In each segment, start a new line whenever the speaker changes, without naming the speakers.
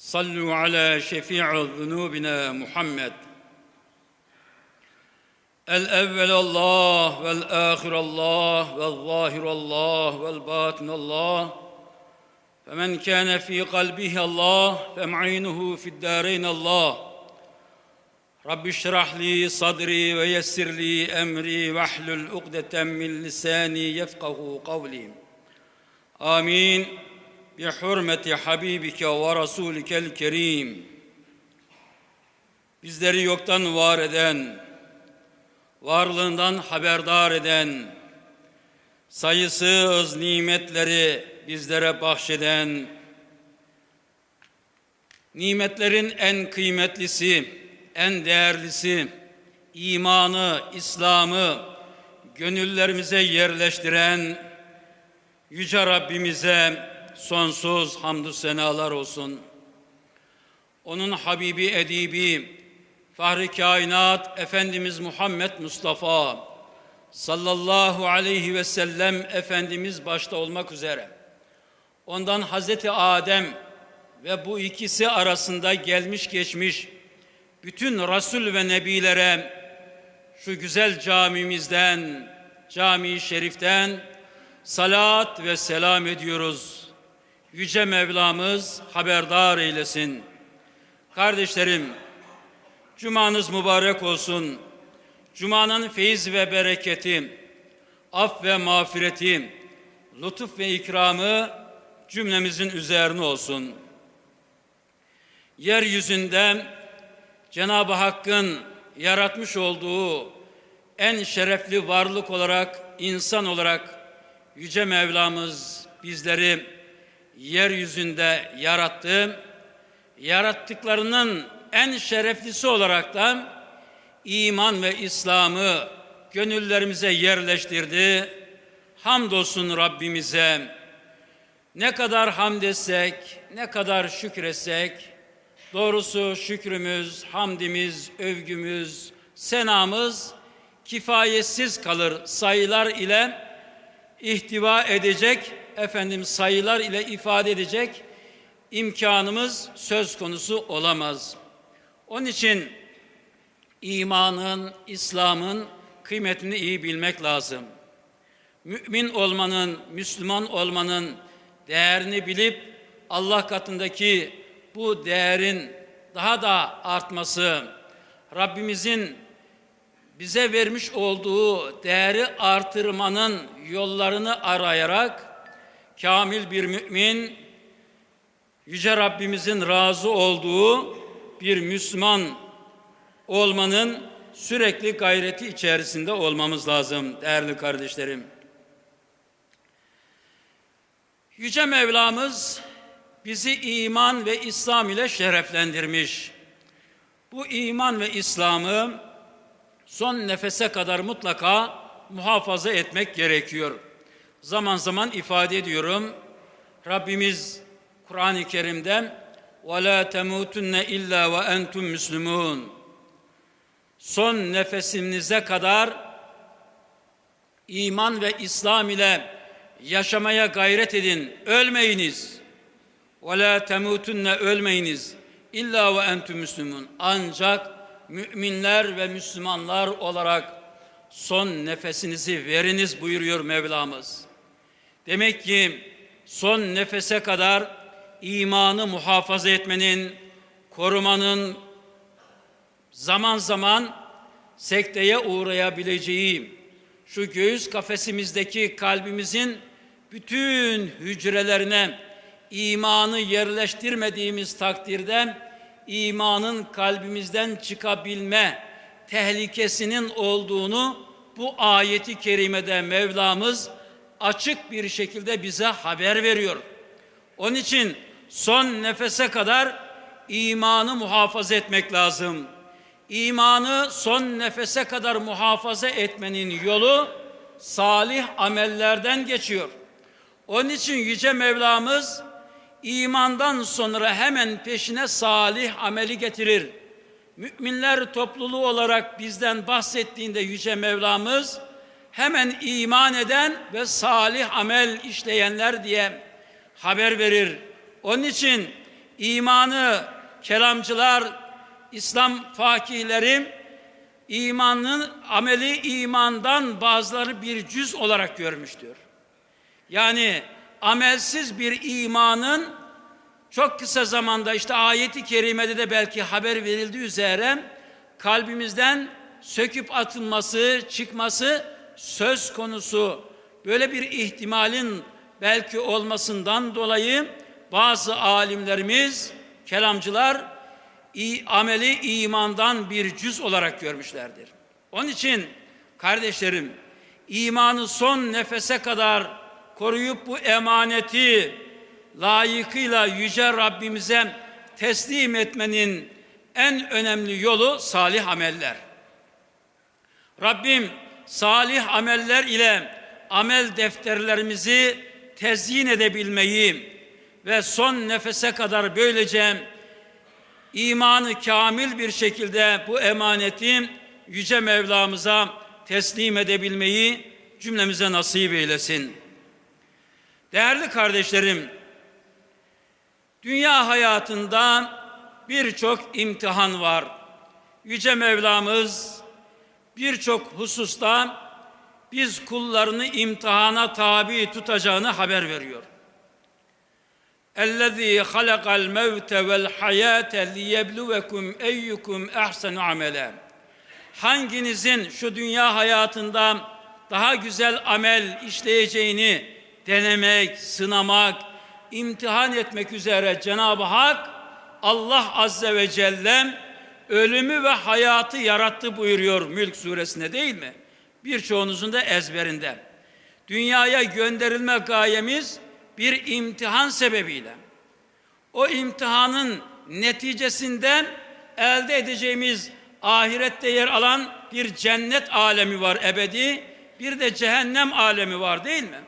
صلوا على شفيع ذنوبنا محمد. الأول الله والآخر الله والظاهر الله والباطن الله. فمن كان في قلبه الله فمعينه في الدارين الله. رب اشرح لي صدري ويسر لي أمري واحلل عقدة من لساني يفقه قولي. آمين. بحرمة حبيبك ورسولك الكريم Bizleri yoktan var eden, varlığından haberdar eden, sayısız nimetleri bizlere bahşeden, nimetlerin en kıymetlisi, en değerlisi, imanı, İslam'ı gönüllerimize yerleştiren Yüce Rabbimize sonsuz hamdü senalar olsun. Onun Habibi Edibi, Fahri Kainat Efendimiz Muhammed Mustafa sallallahu aleyhi ve sellem Efendimiz başta olmak üzere ondan Hazreti Adem ve bu ikisi arasında gelmiş geçmiş bütün Resul ve Nebilere şu güzel camimizden, cami-i şeriften salat ve selam ediyoruz. Yüce Mevlamız haberdar eylesin. Kardeşlerim, Cumanız mübarek olsun. Cuma'nın feyiz ve bereketi, af ve mağfireti, lütuf ve ikramı cümlemizin üzerine olsun. Yeryüzünde Cenab-ı Hakk'ın yaratmış olduğu en şerefli varlık olarak, insan olarak Yüce Mevlamız bizleri yeryüzünde yarattı. Yarattıklarının en şereflisi olarak da iman ve İslam'ı gönüllerimize yerleştirdi. Hamdolsun Rabbimize. Ne kadar hamd etsek, ne kadar şükretsek, doğrusu şükrümüz, hamdimiz, övgümüz, senamız kifayetsiz kalır. Sayılar ile ihtiva edecek, efendim sayılar ile ifade edecek imkanımız söz konusu olamaz. Onun için imanın, İslam'ın kıymetini iyi bilmek lazım. Mümin olmanın, Müslüman olmanın değerini bilip Allah katındaki bu değerin daha da artması, Rabbimizin bize vermiş olduğu değeri artırmanın yollarını arayarak kamil bir mümin, Yüce Rabbimizin razı olduğu bir Müslüman olmanın sürekli gayreti içerisinde olmamız lazım değerli kardeşlerim. Yüce Mevlamız bizi iman ve İslam ile şereflendirmiş. Bu iman ve İslam'ı son nefese kadar mutlaka muhafaza etmek gerekiyor Zaman zaman ifade ediyorum. Rabbimiz Kur'an-ı Kerim'de وَلَا تَمُوتُنَّ اِلَّا وَاَنْتُمْ مُسْلِمُونَ Son nefesinize kadar iman ve İslam ile yaşamaya gayret edin. Ölmeyiniz. وَلَا تَمُوتُنَّ Ölmeyiniz. İlla ve entüm müslümun. Ancak müminler ve Müslümanlar olarak son nefesinizi veriniz buyuruyor Mevlamız. Demek ki son nefese kadar imanı muhafaza etmenin, korumanın zaman zaman sekteye uğrayabileceği şu göğüs kafesimizdeki kalbimizin bütün hücrelerine imanı yerleştirmediğimiz takdirde imanın kalbimizden çıkabilme tehlikesinin olduğunu bu ayeti kerimede Mevlamız açık bir şekilde bize haber veriyor. Onun için son nefese kadar imanı muhafaza etmek lazım. İmanı son nefese kadar muhafaza etmenin yolu salih amellerden geçiyor. Onun için Yüce Mevlamız imandan sonra hemen peşine salih ameli getirir. Müminler topluluğu olarak bizden bahsettiğinde Yüce Mevlamız hemen iman eden ve salih amel işleyenler diye haber verir. Onun için imanı kelamcılar, İslam fakihleri imanın ameli imandan bazıları bir cüz olarak görmüştür. Yani amelsiz bir imanın çok kısa zamanda işte ayeti kerimede de belki haber verildiği üzere kalbimizden söküp atılması, çıkması söz konusu. Böyle bir ihtimalin belki olmasından dolayı bazı alimlerimiz, kelamcılar ameli imandan bir cüz olarak görmüşlerdir. Onun için kardeşlerim imanı son nefese kadar koruyup bu emaneti layıkıyla yüce Rabbimize teslim etmenin en önemli yolu salih ameller. Rabbim salih ameller ile amel defterlerimizi tezyin edebilmeyi ve son nefese kadar böylece imanı kamil bir şekilde bu emaneti yüce Mevlamıza teslim edebilmeyi cümlemize nasip eylesin. Değerli kardeşlerim, dünya hayatında birçok imtihan var. Yüce Mevlamız birçok hususta biz kullarını imtihana tabi tutacağını haber veriyor. اَلَّذ۪ي خَلَقَ الْمَوْتَ وَالْحَيَاةَ لِيَبْلُوَكُمْ اَيُّكُمْ اَحْسَنُ عَمَلًا Hanginizin şu dünya hayatında daha güzel amel işleyeceğini denemek, sınamak, imtihan etmek üzere Cenab-ı Hak Allah Azze ve Celle ölümü ve hayatı yarattı buyuruyor Mülk suresinde değil mi? Birçoğunuzun da ezberinde. Dünyaya gönderilme gayemiz bir imtihan sebebiyle. O imtihanın neticesinden elde edeceğimiz ahirette yer alan bir cennet alemi var ebedi, bir de cehennem alemi var değil mi?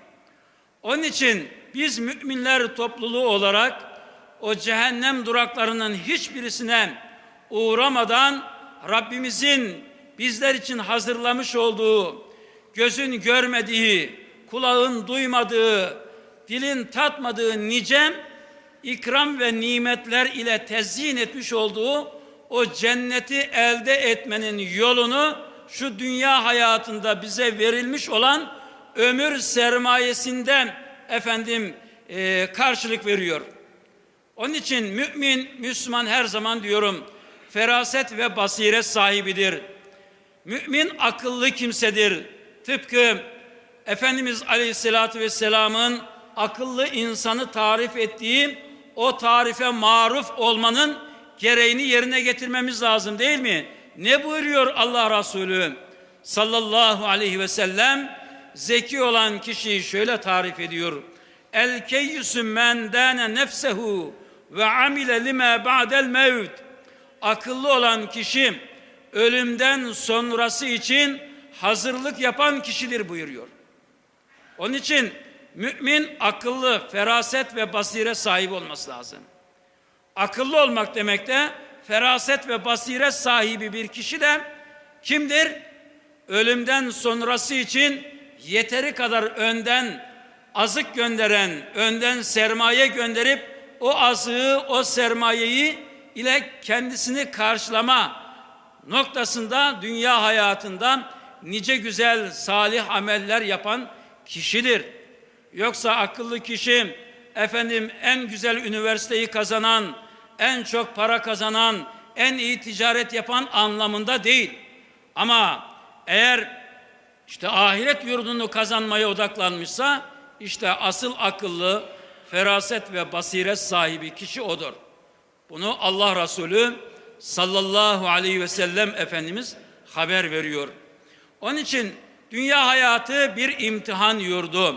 Onun için biz müminler topluluğu olarak o cehennem duraklarının hiçbirisine uğramadan Rabbimizin bizler için hazırlamış olduğu, gözün görmediği, kulağın duymadığı, dilin tatmadığı nicem ikram ve nimetler ile tezyin etmiş olduğu o cenneti elde etmenin yolunu şu dünya hayatında bize verilmiş olan ömür sermayesinden efendim e, karşılık veriyor. Onun için mümin, Müslüman her zaman diyorum feraset ve basiret sahibidir. Mümin akıllı kimsedir. Tıpkı Efendimiz Aleyhisselatü Vesselam'ın akıllı insanı tarif ettiği o tarife maruf olmanın gereğini yerine getirmemiz lazım değil mi? Ne buyuruyor Allah Resulü sallallahu aleyhi ve sellem? Zeki olan kişiyi şöyle tarif ediyor. El keyyüsü men dâne nefsehu ve amile lime ba'del mevt. Akıllı olan kişi ölümden sonrası için hazırlık yapan kişidir buyuruyor. Onun için mümin akıllı, feraset ve basire sahip olması lazım. Akıllı olmak demek de feraset ve basiret sahibi bir kişi de kimdir? Ölümden sonrası için yeteri kadar önden azık gönderen, önden sermaye gönderip o azığı, o sermayeyi ile kendisini karşılama noktasında dünya hayatında nice güzel salih ameller yapan kişidir. Yoksa akıllı kişi efendim en güzel üniversiteyi kazanan, en çok para kazanan, en iyi ticaret yapan anlamında değil. Ama eğer işte ahiret yurdunu kazanmaya odaklanmışsa işte asıl akıllı, feraset ve basiret sahibi kişi odur. Bunu Allah Resulü sallallahu aleyhi ve sellem Efendimiz haber veriyor. Onun için dünya hayatı bir imtihan yurdu.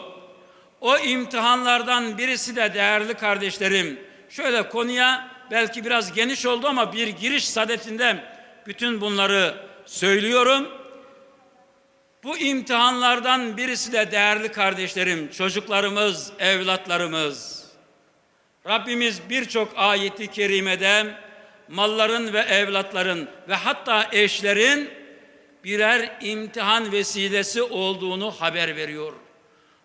O imtihanlardan birisi de değerli kardeşlerim Şöyle konuya belki biraz geniş oldu ama bir giriş sadetinden bütün bunları söylüyorum. Bu imtihanlardan birisi de değerli kardeşlerim, çocuklarımız, evlatlarımız. Rabbimiz birçok ayeti kerimede malların ve evlatların ve hatta eşlerin birer imtihan vesilesi olduğunu haber veriyor.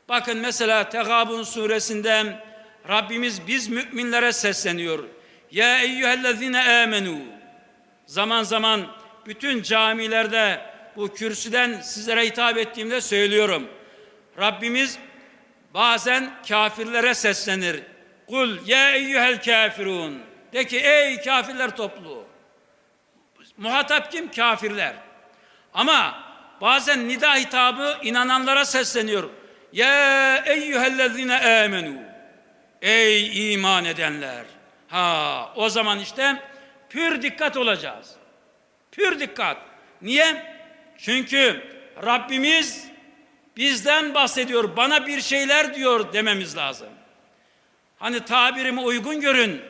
Bakın mesela Tegabun suresinden Rabbimiz biz müminlere sesleniyor. Ya eyyühellezine amenu. Zaman zaman bütün camilerde bu kürsüden sizlere hitap ettiğimde söylüyorum. Rabbimiz bazen kafirlere seslenir. Kul ya eyyuhel kafirun. De ki ey kafirler topluluğu. Muhatap kim? Kafirler. Ama bazen nida hitabı inananlara sesleniyor. Ya eyyühellezine amenu. Ey iman edenler. Ha o zaman işte pür dikkat olacağız. Pür dikkat. Niye? Çünkü Rabbimiz bizden bahsediyor. Bana bir şeyler diyor dememiz lazım. Hani tabirimi uygun görün.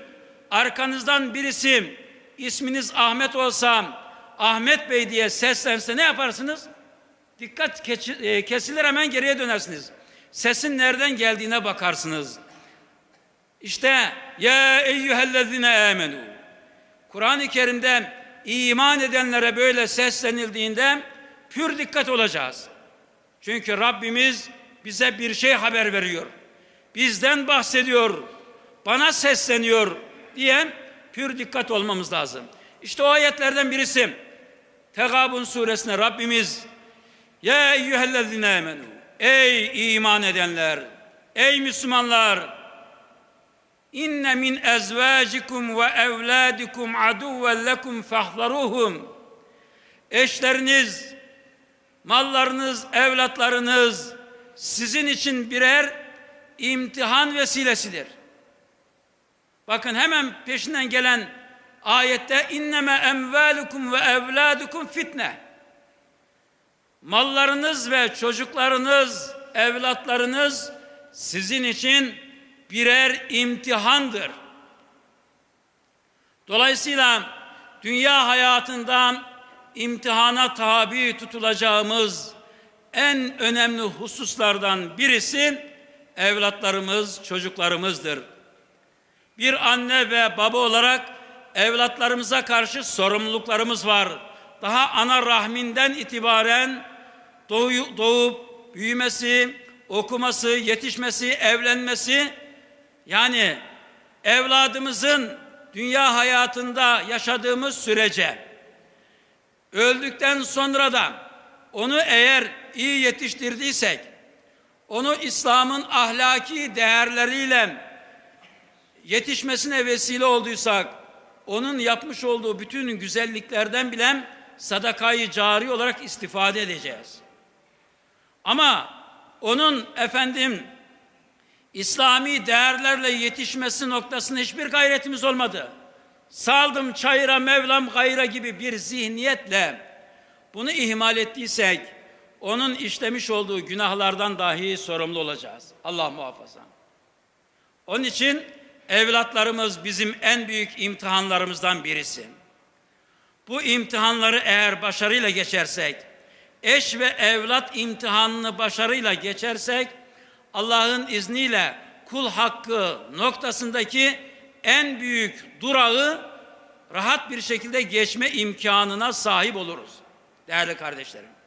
Arkanızdan birisi isminiz Ahmet olsa Ahmet Bey diye seslense ne yaparsınız? Dikkat e, kesilir hemen geriye dönersiniz. Sesin nereden geldiğine bakarsınız. İşte ya eyyühellezine amenu. Kur'an-ı Kerim'de iman edenlere böyle seslenildiğinde pür dikkat olacağız. Çünkü Rabbimiz bize bir şey haber veriyor. Bizden bahsediyor. Bana sesleniyor diye pür dikkat olmamız lazım. İşte o ayetlerden birisi Tegabun suresine Rabbimiz Ya eyyühellezine amenu Ey iman edenler Ey Müslümanlar İnne min ezvacikum ve evladikum aduven lekum fahzaruhum. Eşleriniz, mallarınız, evlatlarınız sizin için birer imtihan vesilesidir. Bakın hemen peşinden gelen ayette inneme emvalukum ve evladukum fitne. Mallarınız ve çocuklarınız, evlatlarınız sizin için birer imtihandır. Dolayısıyla dünya hayatında imtihana tabi tutulacağımız en önemli hususlardan birisi evlatlarımız, çocuklarımızdır. Bir anne ve baba olarak evlatlarımıza karşı sorumluluklarımız var. Daha ana rahminden itibaren doğup büyümesi, okuması, yetişmesi, evlenmesi yani evladımızın dünya hayatında yaşadığımız sürece öldükten sonra da onu eğer iyi yetiştirdiysek, onu İslam'ın ahlaki değerleriyle yetişmesine vesile olduysak, onun yapmış olduğu bütün güzelliklerden bilen sadakayı cari olarak istifade edeceğiz. Ama onun efendim İslami değerlerle yetişmesi noktasında hiçbir gayretimiz olmadı. Saldım çayıra Mevlam gayra gibi bir zihniyetle bunu ihmal ettiysek onun işlemiş olduğu günahlardan dahi sorumlu olacağız. Allah muhafaza. Onun için evlatlarımız bizim en büyük imtihanlarımızdan birisi. Bu imtihanları eğer başarıyla geçersek, eş ve evlat imtihanını başarıyla geçersek, Allah'ın izniyle kul hakkı noktasındaki en büyük durağı rahat bir şekilde geçme imkanına sahip oluruz. Değerli kardeşlerim.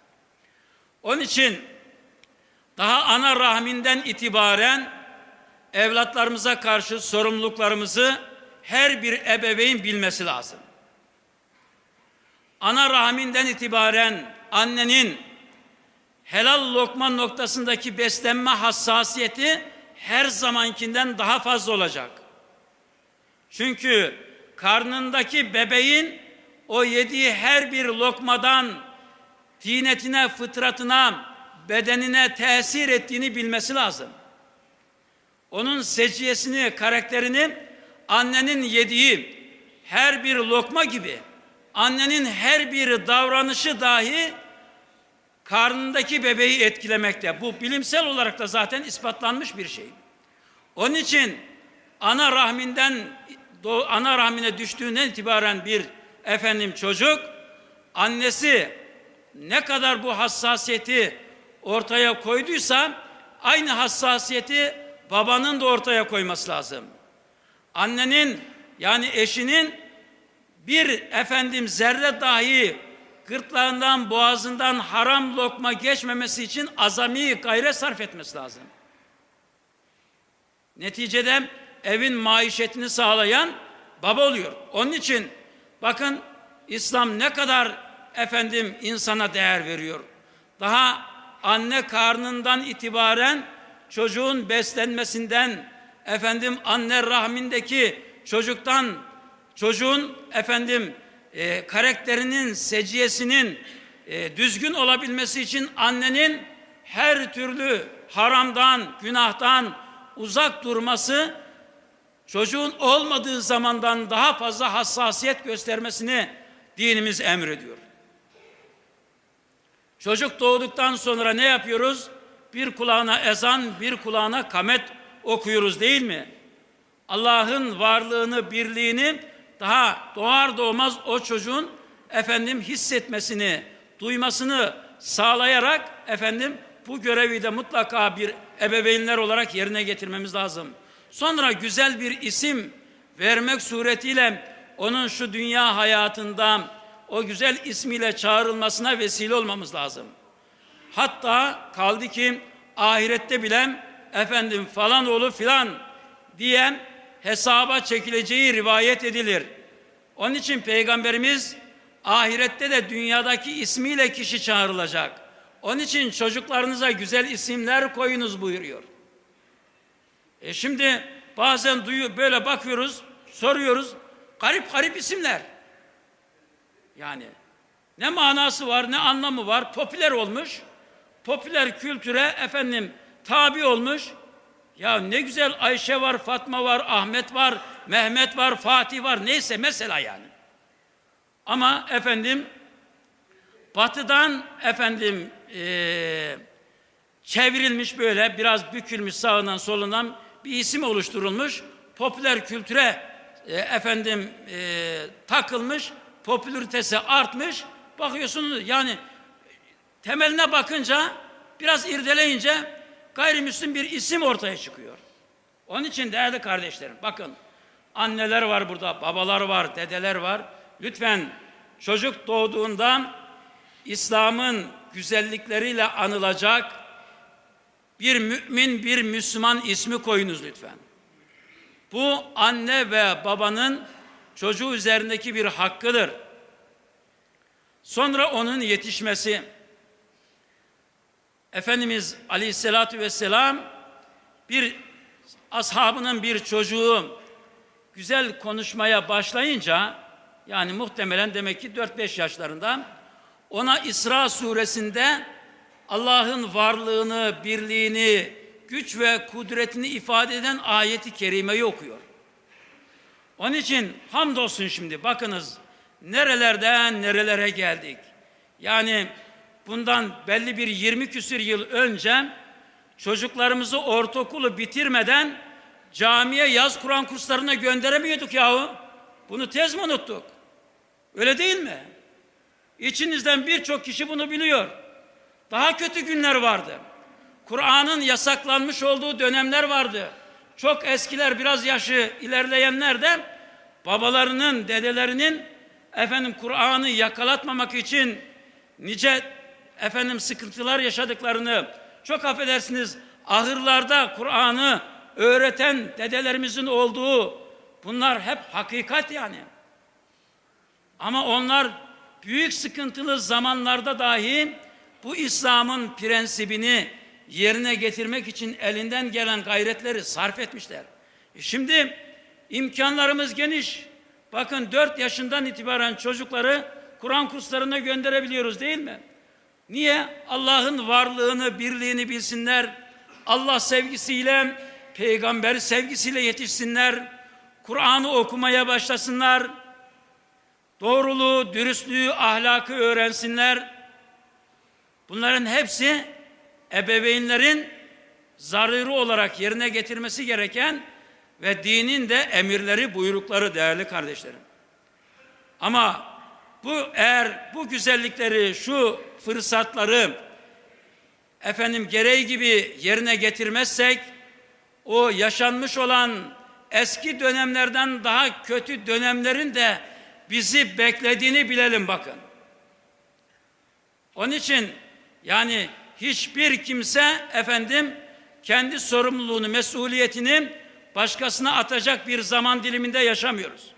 Onun için daha ana rahminden itibaren evlatlarımıza karşı sorumluluklarımızı her bir ebeveyn bilmesi lazım. Ana rahminden itibaren annenin helal lokma noktasındaki beslenme hassasiyeti her zamankinden daha fazla olacak. Çünkü karnındaki bebeğin o yediği her bir lokmadan tinetine, fıtratına, bedenine tesir ettiğini bilmesi lazım. Onun seciyesini, karakterini annenin yediği her bir lokma gibi annenin her bir davranışı dahi karnındaki bebeği etkilemekte. Bu bilimsel olarak da zaten ispatlanmış bir şey. Onun için ana rahminden ana rahmine düştüğünden itibaren bir efendim çocuk annesi ne kadar bu hassasiyeti ortaya koyduysa aynı hassasiyeti babanın da ortaya koyması lazım. Annenin yani eşinin bir efendim zerre dahi gırtlağından boğazından haram lokma geçmemesi için azami gayret sarf etmesi lazım. Neticede evin maişetini sağlayan baba oluyor. Onun için bakın İslam ne kadar efendim insana değer veriyor. Daha anne karnından itibaren çocuğun beslenmesinden efendim anne rahmindeki çocuktan çocuğun efendim e, karakterinin seciyesinin e, düzgün olabilmesi için annenin her türlü haramdan, günahtan uzak durması çocuğun olmadığı zamandan daha fazla hassasiyet göstermesini dinimiz emrediyor. Çocuk doğduktan sonra ne yapıyoruz? Bir kulağına ezan, bir kulağına kamet okuyoruz değil mi? Allah'ın varlığını, birliğini daha doğar doğmaz o çocuğun efendim hissetmesini, duymasını sağlayarak efendim bu görevi de mutlaka bir ebeveynler olarak yerine getirmemiz lazım. Sonra güzel bir isim vermek suretiyle onun şu dünya hayatında o güzel ismiyle çağrılmasına vesile olmamız lazım. Hatta kaldı ki ahirette bile efendim falan oğlu filan diyen hesaba çekileceği rivayet edilir. Onun için Peygamberimiz ahirette de dünyadaki ismiyle kişi çağrılacak. Onun için çocuklarınıza güzel isimler koyunuz buyuruyor. E şimdi bazen duyu böyle bakıyoruz, soruyoruz. Garip garip isimler. Yani ne manası var, ne anlamı var? Popüler olmuş. Popüler kültüre efendim tabi olmuş. Ya ne güzel Ayşe var, Fatma var, Ahmet var, Mehmet var, Fatih var. Neyse mesela yani. Ama efendim batıdan efendim eee, çevrilmiş böyle biraz bükülmüş sağından solundan bir isim oluşturulmuş. Popüler kültüre e, efendim e, takılmış, popülaritesi artmış. Bakıyorsunuz yani temeline bakınca biraz irdeleyince gayrimüslim bir isim ortaya çıkıyor. Onun için değerli kardeşlerim bakın anneler var burada, babalar var, dedeler var. Lütfen çocuk doğduğunda İslam'ın güzellikleriyle anılacak bir mümin, bir Müslüman ismi koyunuz lütfen. Bu anne ve babanın çocuğu üzerindeki bir hakkıdır. Sonra onun yetişmesi. Efendimiz Aleyhisselatü Vesselam bir ashabının bir çocuğu güzel konuşmaya başlayınca yani muhtemelen demek ki 4-5 yaşlarında ona İsra suresinde Allah'ın varlığını, birliğini, güç ve kudretini ifade eden ayeti kerimeyi okuyor. Onun için hamdolsun şimdi bakınız nerelerden nerelere geldik. Yani bundan belli bir 20 küsür yıl önce çocuklarımızı ortaokulu bitirmeden camiye yaz Kur'an kurslarına gönderemiyorduk yahu. Bunu tez mi unuttuk? Öyle değil mi? İçinizden birçok kişi bunu biliyor. Daha kötü günler vardı. Kur'an'ın yasaklanmış olduğu dönemler vardı. Çok eskiler biraz yaşı ilerleyenler de babalarının, dedelerinin efendim Kur'an'ı yakalatmamak için nice efendim sıkıntılar yaşadıklarını çok affedersiniz ahırlarda Kur'an'ı öğreten dedelerimizin olduğu bunlar hep hakikat yani. Ama onlar büyük sıkıntılı zamanlarda dahi bu İslam'ın prensibini yerine getirmek için elinden gelen gayretleri sarf etmişler. E şimdi imkanlarımız geniş. Bakın dört yaşından itibaren çocukları Kur'an kurslarına gönderebiliyoruz değil mi? Niye? Allah'ın varlığını, birliğini bilsinler. Allah sevgisiyle, peygamber sevgisiyle yetişsinler. Kur'an'ı okumaya başlasınlar. Doğruluğu, dürüstlüğü, ahlakı öğrensinler. Bunların hepsi ebeveynlerin zararı olarak yerine getirmesi gereken ve dinin de emirleri, buyrukları değerli kardeşlerim. Ama bu eğer bu güzellikleri, şu fırsatları efendim gereği gibi yerine getirmezsek o yaşanmış olan eski dönemlerden daha kötü dönemlerin de bizi beklediğini bilelim bakın. Onun için yani hiçbir kimse efendim kendi sorumluluğunu, mesuliyetini başkasına atacak bir zaman diliminde yaşamıyoruz.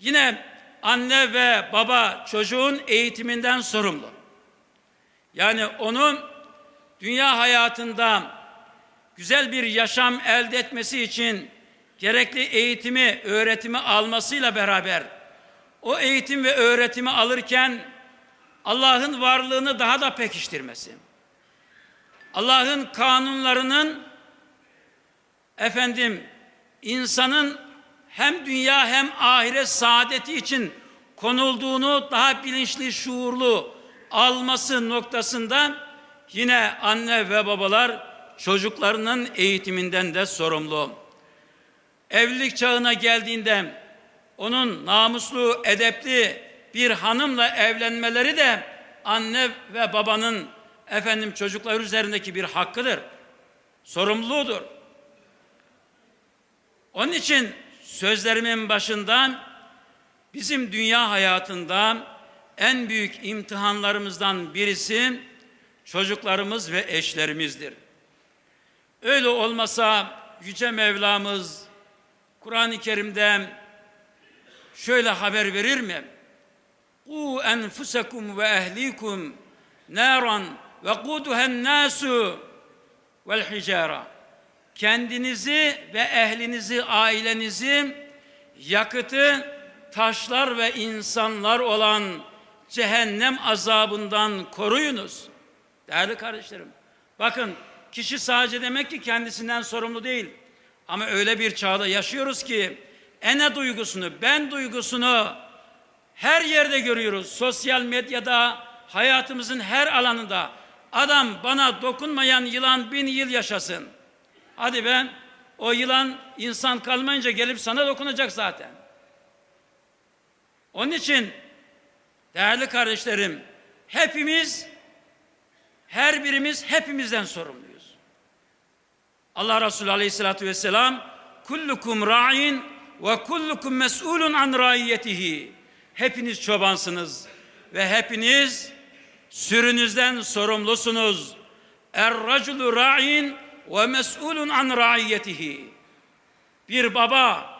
Yine anne ve baba çocuğun eğitiminden sorumlu. Yani onun dünya hayatında güzel bir yaşam elde etmesi için gerekli eğitimi, öğretimi almasıyla beraber o eğitim ve öğretimi alırken Allah'ın varlığını daha da pekiştirmesi. Allah'ın kanunlarının efendim insanın hem dünya hem ahiret saadeti için konulduğunu daha bilinçli, şuurlu alması noktasında yine anne ve babalar çocuklarının eğitiminden de sorumlu. Evlilik çağına geldiğinde onun namuslu, edepli bir hanımla evlenmeleri de anne ve babanın efendim çocuklar üzerindeki bir hakkıdır. Sorumluluğudur. Onun için sözlerimin başından bizim dünya hayatında en büyük imtihanlarımızdan birisi çocuklarımız ve eşlerimizdir. Öyle olmasa Yüce Mevlamız Kur'an-ı Kerim'de şöyle haber verir mi? Ku enfusakum ve ehlikum naran nasu vel hicara. Kendinizi ve ehlinizi, ailenizi yakıtı taşlar ve insanlar olan cehennem azabından koruyunuz. Değerli kardeşlerim, bakın kişi sadece demek ki kendisinden sorumlu değil. Ama öyle bir çağda yaşıyoruz ki ene duygusunu, ben duygusunu her yerde görüyoruz. Sosyal medyada, hayatımızın her alanında. Adam bana dokunmayan yılan bin yıl yaşasın. Hadi ben o yılan insan kalmayınca gelip sana dokunacak zaten. Onun için değerli kardeşlerim hepimiz her birimiz hepimizden sorumluyuz. Allah Resulü Aleyhisselatü Vesselam kullukum ra'in ve kullukum mes'ulun an raiyetihi. Hepiniz çobansınız ve hepiniz sürünüzden sorumlusunuz. Er raculu ra'in ve mes'ulun an raiyetihi. Bir baba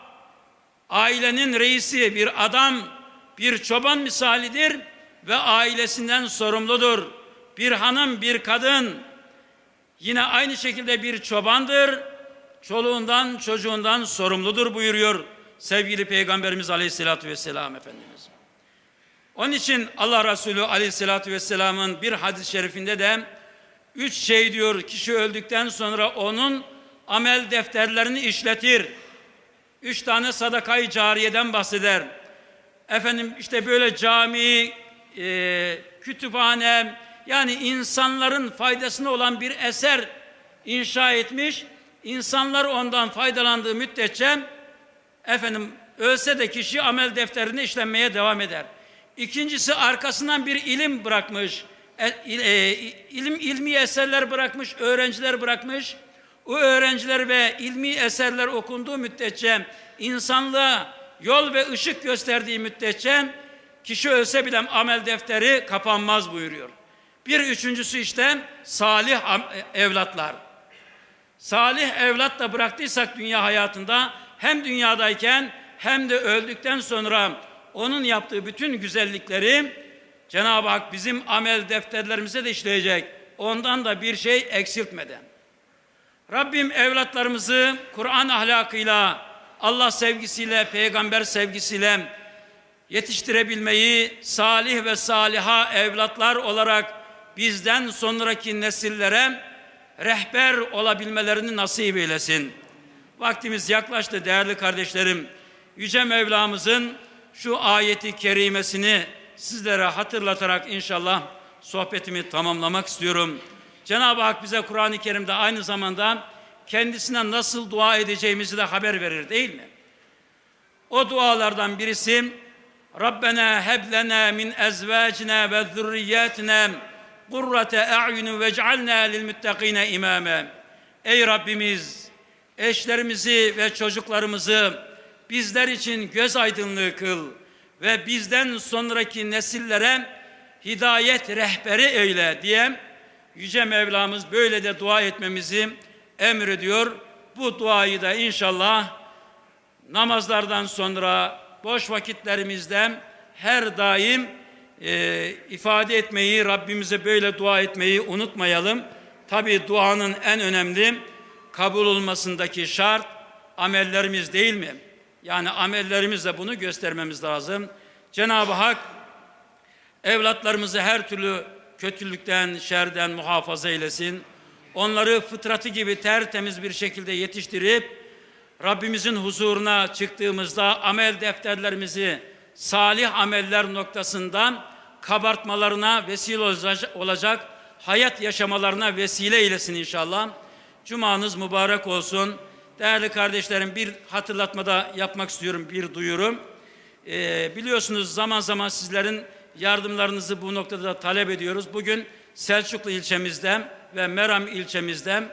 ailenin reisi bir adam bir çoban misalidir ve ailesinden sorumludur. Bir hanım bir kadın yine aynı şekilde bir çobandır. Çoluğundan çocuğundan sorumludur buyuruyor sevgili Peygamberimiz Aleyhisselatü Vesselam Efendimiz. Onun için Allah Resulü Aleyhisselatü Vesselam'ın bir hadis-i şerifinde de üç şey diyor kişi öldükten sonra onun amel defterlerini işletir. Üç tane sadakayı cariyeden bahseder. Efendim işte böyle cami, e, kütüphane yani insanların faydasına olan bir eser inşa etmiş. İnsanlar ondan faydalandığı müddetçe efendim ölse de kişi amel defterini işlenmeye devam eder. İkincisi arkasından bir ilim bırakmış. E, e, ilim ilmi eserler bırakmış, öğrenciler bırakmış. O öğrenciler ve ilmi eserler okunduğu müddetçe insanlığa yol ve ışık gösterdiği müddetçe kişi ölse bile amel defteri kapanmaz buyuruyor. Bir üçüncüsü işte salih evlatlar. Salih evlat da bıraktıysak dünya hayatında hem dünyadayken hem de öldükten sonra onun yaptığı bütün güzellikleri Cenab-ı Hak bizim amel defterlerimize de işleyecek. Ondan da bir şey eksiltmeden. Rabbim evlatlarımızı Kur'an ahlakıyla, Allah sevgisiyle, peygamber sevgisiyle yetiştirebilmeyi salih ve saliha evlatlar olarak bizden sonraki nesillere rehber olabilmelerini nasip eylesin. Vaktimiz yaklaştı değerli kardeşlerim. Yüce Mevlamızın şu ayeti kerimesini sizlere hatırlatarak inşallah sohbetimi tamamlamak istiyorum. Cenab-ı Hak bize Kur'an-ı Kerim'de aynı zamanda kendisine nasıl dua edeceğimizi de haber verir değil mi? O dualardan birisi Rabbena heb lena min ezvacina ve zurriyatina kurrate a'yunu vec'alna lil muttaqine imame. Ey Rabbimiz eşlerimizi ve çocuklarımızı bizler için göz aydınlığı kıl ve bizden sonraki nesillere hidayet rehberi eyle diye Yüce Mevlamız böyle de dua etmemizi emrediyor. Bu duayı da inşallah namazlardan sonra boş vakitlerimizde her daim e, ifade etmeyi, Rabbimize böyle dua etmeyi unutmayalım. Tabi duanın en önemli kabul olmasındaki şart amellerimiz değil mi? Yani amellerimizle bunu göstermemiz lazım. Cenab-ı Hak evlatlarımızı her türlü kötülükten, şerden muhafaza eylesin. Onları fıtratı gibi tertemiz bir şekilde yetiştirip Rabbimizin huzuruna çıktığımızda amel defterlerimizi salih ameller noktasından kabartmalarına vesile olacak, hayat yaşamalarına vesile eylesin inşallah. Cumanız mübarek olsun. Değerli kardeşlerim bir hatırlatmada yapmak istiyorum, bir duyurum. Ee, biliyorsunuz zaman zaman sizlerin yardımlarınızı bu noktada da talep ediyoruz. Bugün Selçuklu ilçemizde ve Meram ilçemizde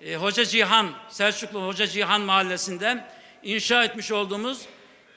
e, Hoca Cihan, Selçuklu Hoca Cihan mahallesinde inşa etmiş olduğumuz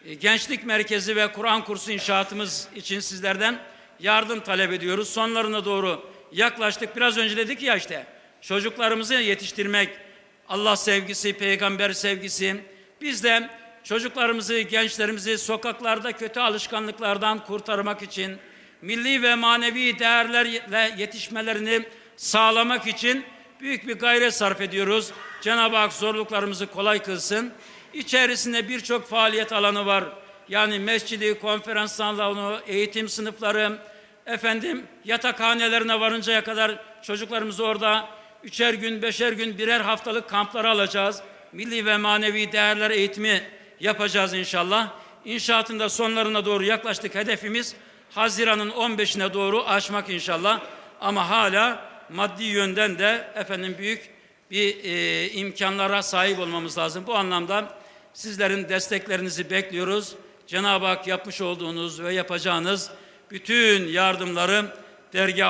e, gençlik merkezi ve Kur'an kursu inşaatımız için sizlerden yardım talep ediyoruz. Sonlarına doğru yaklaştık. Biraz önce dedik ya işte çocuklarımızı yetiştirmek, Allah sevgisi, peygamber sevgisi. Biz de çocuklarımızı, gençlerimizi sokaklarda kötü alışkanlıklardan kurtarmak için milli ve manevi değerlerle yetişmelerini sağlamak için büyük bir gayret sarf ediyoruz. Cenab-ı Hak zorluklarımızı kolay kılsın. İçerisinde birçok faaliyet alanı var. Yani mescidi, konferans salonu, eğitim sınıfları, efendim yatakhanelerine varıncaya kadar çocuklarımızı orada üçer gün, beşer gün, birer haftalık kamplara alacağız. Milli ve manevi değerler eğitimi yapacağız inşallah. İnşaatın da sonlarına doğru yaklaştık. Hedefimiz Haziran'ın 15'ine doğru aşmak inşallah. Ama hala maddi yönden de efendim büyük bir e, imkanlara sahip olmamız lazım. Bu anlamda sizlerin desteklerinizi bekliyoruz. Cenab-ı Hak yapmış olduğunuz ve yapacağınız bütün yardımları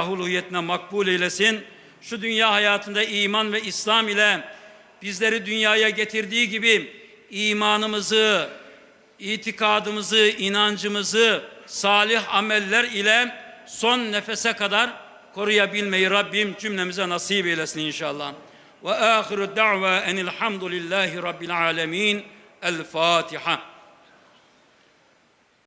uluhiyetine makbul eylesin. Şu dünya hayatında iman ve İslam ile bizleri dünyaya getirdiği gibi imanımızı, itikadımızı, inancımızı salih ameller ile son nefese kadar koruyabilmeyi Rabbim cümlemize nasip eylesin inşallah. Ve ahiru da'va enilhamdülillahi rabbil alemin. El Fatiha.